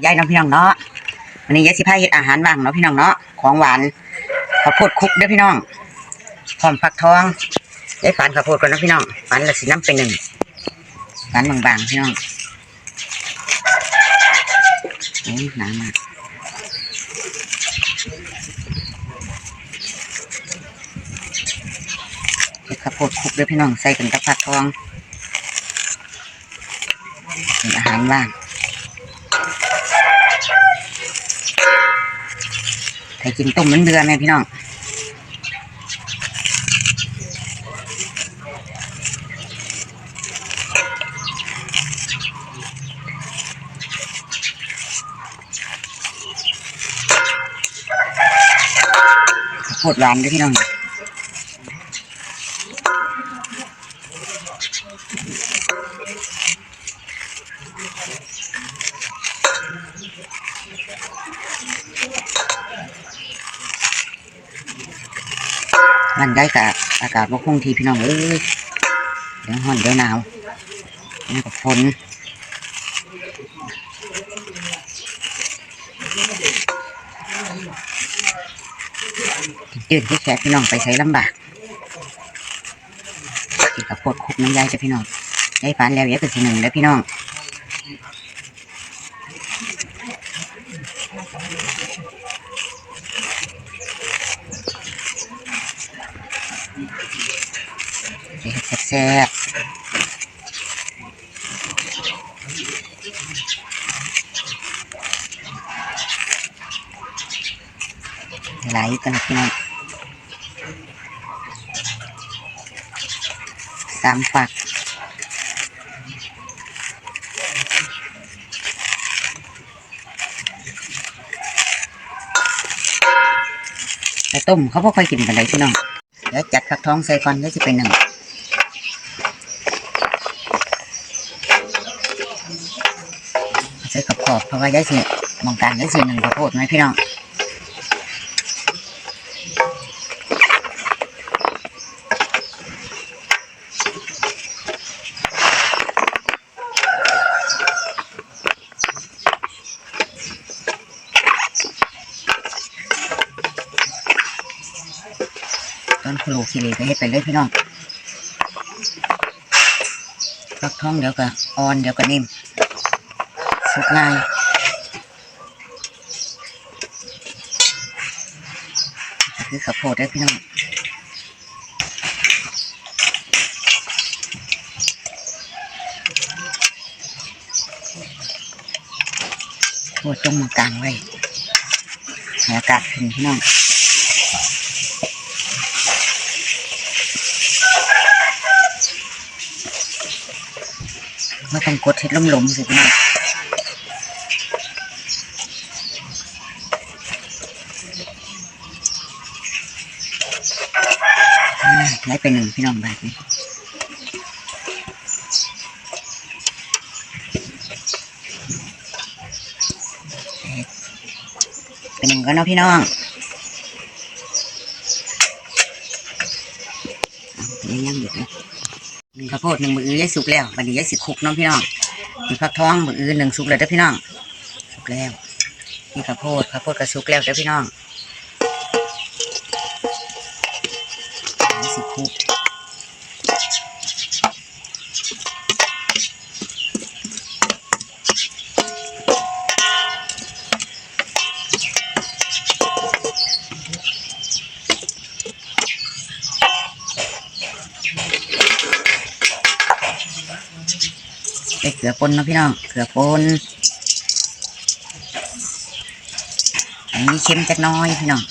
ยายน้องพี่น้องเนาะวันนี้ยายสิพาเฮ็ดอาหารว่างเนาะพี่น้องเนาะของหวานข้าวโพดคลุกเด้อพี่น้องพร้อมฟักทองยายฝานข้าวโพดก่อนเนาะพี่น้องฝานละสิน้ำเป็นหนึ่งฝานบางๆพี่น้องโอ้ยหนามากข้าวโพดคลุกเด้อพี่น้องใส่กันกับฟักทองเป็นอาหารว่าง ให้กินต้มมันเดือนแม่พี่น้องโคตรร้านเด้วยพี่น้อง มันได้กับอากาศบ่คงทีพี่น้องเอ้ยเดี๋ยวห่อนเดี๋ยวหนาวนี่ก็ฝนยืดที่แขกพี่น้องไปใช้ลำบากกินกับโพดคุกน้ำยายจะพี่น้องยายฝันแล้วยายก็สิหนึ่งแล้วพี่น้อง แซ่บไหลกันพี่น้องสามฝักแต่ต้มเขาบ่ค่อยกินกันเลยพี่น้อง เดี๋ยวจัดฟักท้องใส่ก่อนแล้วจะเป็นหนึ่ง ใส่กับขอบเพราะว่าย้ายสิมองการย้ายสิหนึ่งขอโทษไหมพี่น้องต้นครูคิรีก็ให้ไปเลยพี่น้องฟักทองเดี๋ยวก็อ่อนเดี๋ยวก็นิ่ม สุกง่ายคือข้าวโพดได้พี่น้องโพดจงมากลางไว้ให้อากาศถึงพี่น้องไม่ต้องกดเห็ดล้มๆสิพี่น้อง อ่าได้ไปหนึ่งพี่น้องแบบนี้เป็นหนึ่งก็เนาะพี่น้องยังยังอยู่นะหนึ่งข้าวโพดหนึ่งมืออื้อสุกแล้ววันนี้ยายสิคุกเนาะพี่น้องมีฟักท้องมืออื้อหนึ่งสุกแล้วเด้อพี่น้องสุกแล้วนี่ข้าวโพดข้าวโพดก็สุกแล้วเด้อพี่น้อง คุกเกลือปนนะพี่น้อง เกลือปนอันนี้เค็มจักน้อยพี่น้อง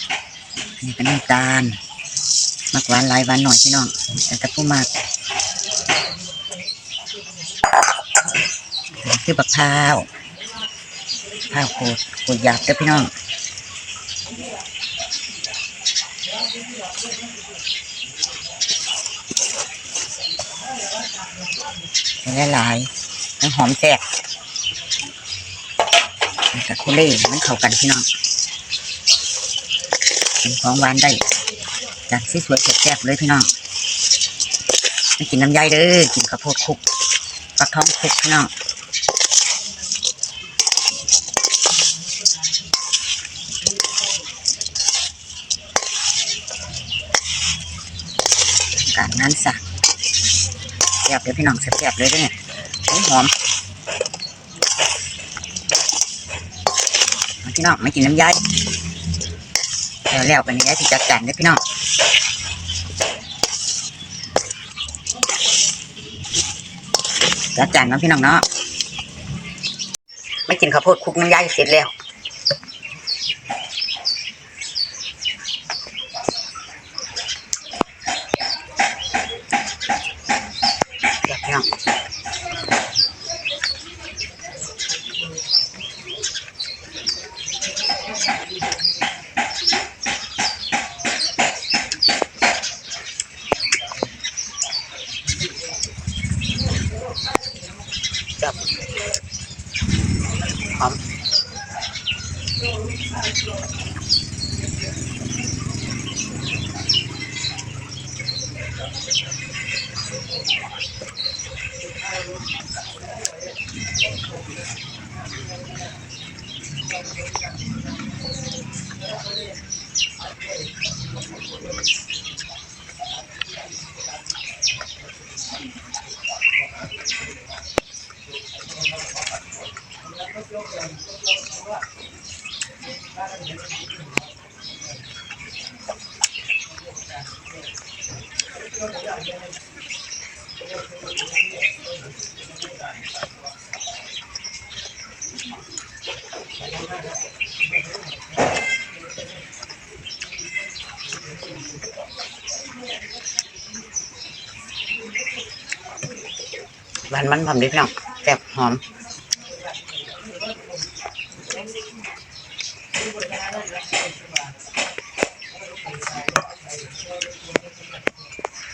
อันนี้ก็น้ำตาล มักหวานหลายหวานหน่อยพี่น้องแต่ถ้าผู้มากคือบักพร้าวพร้าวโคตรโคตรหยาบเด้อพี่น้องหลายๆทั้งหอมแซ่บแล้วกับคุเล่มันเข้ากันพี่น้องเป็นของหวานได้ จ้ดสวยๆแซ่บๆเลยพี่น้องไม่กินน้ำยใยเด้อกินข้าวโพดคุกปลาท้องคุกพี่น้องการนั้นสักแซ่บเลยพี่น้องแซ่บๆเลยด้วยเนี่ยหอมพี่น้องไม่กินน้ำยาย แล้วแล้วไปนี่ยายที่จัดการเด้พี่น้องจัดจานเนาะพี่น้องเนาะไม่กินข้าวโพดคุกน้ำยายเสร็จแล้ว เดี๋ยวพี่น้องจับหอม หวาน มันพร้อมเด้อพี่น้องแซ่บหอม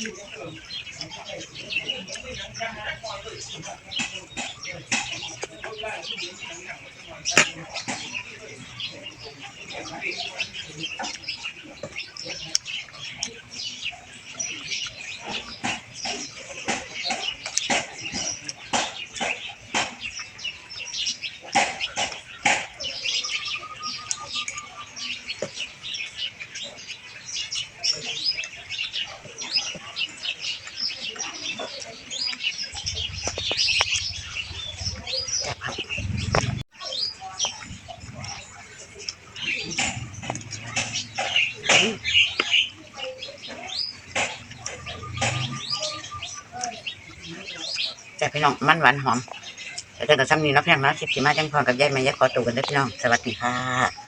นกั จากพี่น้องแซ่บพี่น้องมันหวานหอมแต่เจอกันซ้ำนี้นาะพี่น้องนาะสิบสี่มาจังพรกับยายแม่ยายขอตัวกันด้วยพี่น้อง สวัสดีค่ะ